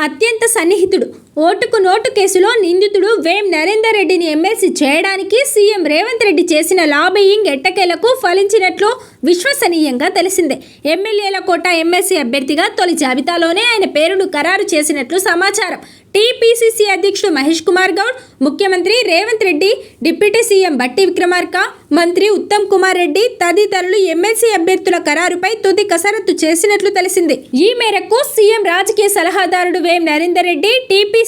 అత్యంత సన్నిహితుడు. ఓటుకు నోటు కేసులో నిందితుడు వేం నరేందర్ రెడ్డిని ఎమ్మెల్సీ చేయడానికి సీఎం రేవంత్ రెడ్డి చేసిన లాబియింగ్ ఎట్టకేలకు ఫలించినట్లు విశ్వసనీయంగా తెలిసిందే. ఎమ్మెల్యేల కోట ఎమ్మెల్సీ అభ్యర్థిగా తొలి జాబితాలోనే ఆయన పేరును ఖరారు చేసినట్లు సమాచారం. టీపీసీసీ అధ్యక్షుడు మహేష్ కుమార్ గౌడ్ ముఖ్యమంత్రి రేవంత్ రెడ్డి డిప్యూటీ సీఎం బట్టి విక్రమార్క మంత్రి ఉత్తమ్ కుమార్ రెడ్డి తదితరులు ఎమ్మెల్సీ అభ్యర్థుల ఖరారుపై తుది కసరత్తు చేసినట్లు తెలిసింది. ఈ మేరకు సీఎం రాజకీయ సలహాదారుడు Vem Narender Reddy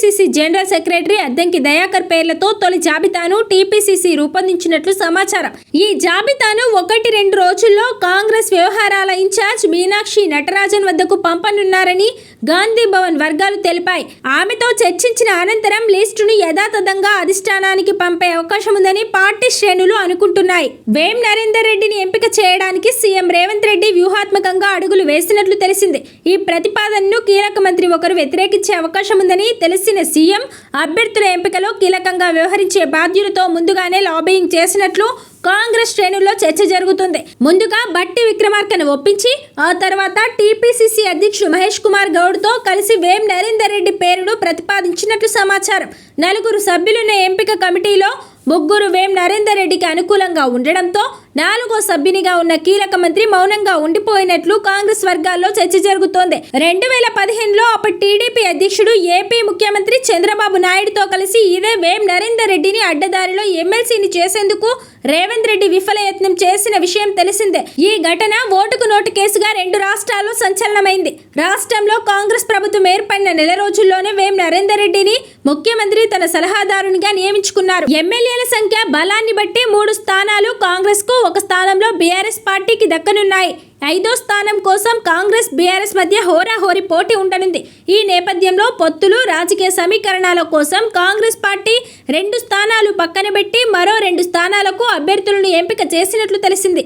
TPCC general secretary Addanki Dayakar పేర్లతో తొలి జాబితాను టీపీసీసీ రూపొందించినట్లు సమాచారం. ఈ జాబితాను ఒకటి రెండు రోజుల్లో కాంగ్రెస్ వ్యవహారాల ఇన్ఛార్జ్ మీనాక్షి నటరాజన్ వద్దకు పంపనున్నారని గాంధీ భవన్ వర్గాలు తెలిపాయి. ఆమెతో చర్చించిన అనంతరం లిస్టును యథాతథంగా అధిష్టానానికి పంపే అవకాశం ఉందని పార్టీ శ్రేణులు అనుకుంటున్నాయి. వేం నరేందర్ రెడ్డిని ఎంపిక చేయడానికి సీఎం రేవంత్ రెడ్డి వ్యూహాత్మకంగా అడుగులు వేసినట్లు తెలిసింది. ఈ ప్రతిపాదనను కీలక మంత్రి ఒకరు వ్యతిరేకించే అవకాశం ఉందని తెలిసిన సీఎం అభ్యర్థుల ఎంపికలో కీలకంగా వ్యవహరించే బాధ్యులతో ముందుగానే లాబింగ్ చేసినట్లు కాంగ్రెస్ శ్రేణుల్లో చర్చ జరుగుతుంది. ముందుగా బట్టి విక్రమార్కను ఒప్పించి ఆ తర్వాత టీపీసీ అధ్యక్షుడు మహేష్ కుమార్ గౌడ్తో కలిసి వేం నరేందర్ రెడ్డి పేరును ప్రతిపాదించినట్లు సమాచారం. నలుగురు సభ్యులున్న ఎంపిక కమిటీలో ముగ్గురు వేం నరేందర్ రెడ్డికి అనుకూలంగా ఉండడంతో నాలుగో సభ్యునిగా ఉన్న కీలక మంత్రి మౌనంగా ఉండిపోయినట్లు కాంగ్రెస్ వర్గాల్లో చర్చ జరుగుతోంది. రెండు వేల పదిహేనులో అప్పటి టీడీపీ అధ్యక్షుడు ఏపీ ముఖ్యమంత్రి చంద్రబాబు నాయుడుతో కలిసి ఇదే వేం నరేందర్ రెడ్డిని అడ్డదారిలో ఎమ్మెల్సీని చేసేందుకు రేవంత్ రెడ్డి విఫల యత్నం చేసిన విషయం తెలిసిందే. ఈ ఘటన ఓటుకు నోటు కేసుగా రెండు రాష్ట్రాల్లో సంచలనమైంది. రాష్ట్రంలో కాంగ్రెస్ ప్రభుత్వం ఏర్పడిన నెల రోజుల్లోనే వేం నరేందర్ రెడ్డిని ముఖ్యమంత్రి తన సలహాదారునిగా నియమించుకున్నారు. ఎమ్మెల్యేల సంఖ్య బలాన్ని బట్టి మూడు స్థానాలు కాంగ్రెస్కు ఒక స్థానంలో బీఆర్ఎస్ పార్టీకి దక్కనున్నాయి. ఐదో స్థానం కోసం కాంగ్రెస్ బీఆర్ఎస్ మధ్య హోరాహోరీ పోటీ ఉండనుంది. ఈ నేపథ్యంలో పొత్తులు రాజకీయ సమీకరణాల కోసం కాంగ్రెస్ పార్టీ రెండు స్థానాలు పక్కన పెట్టి మరో రెండు స్థానాలకు అభ్యర్థులను ఎంపిక చేసినట్లు తెలిసింది.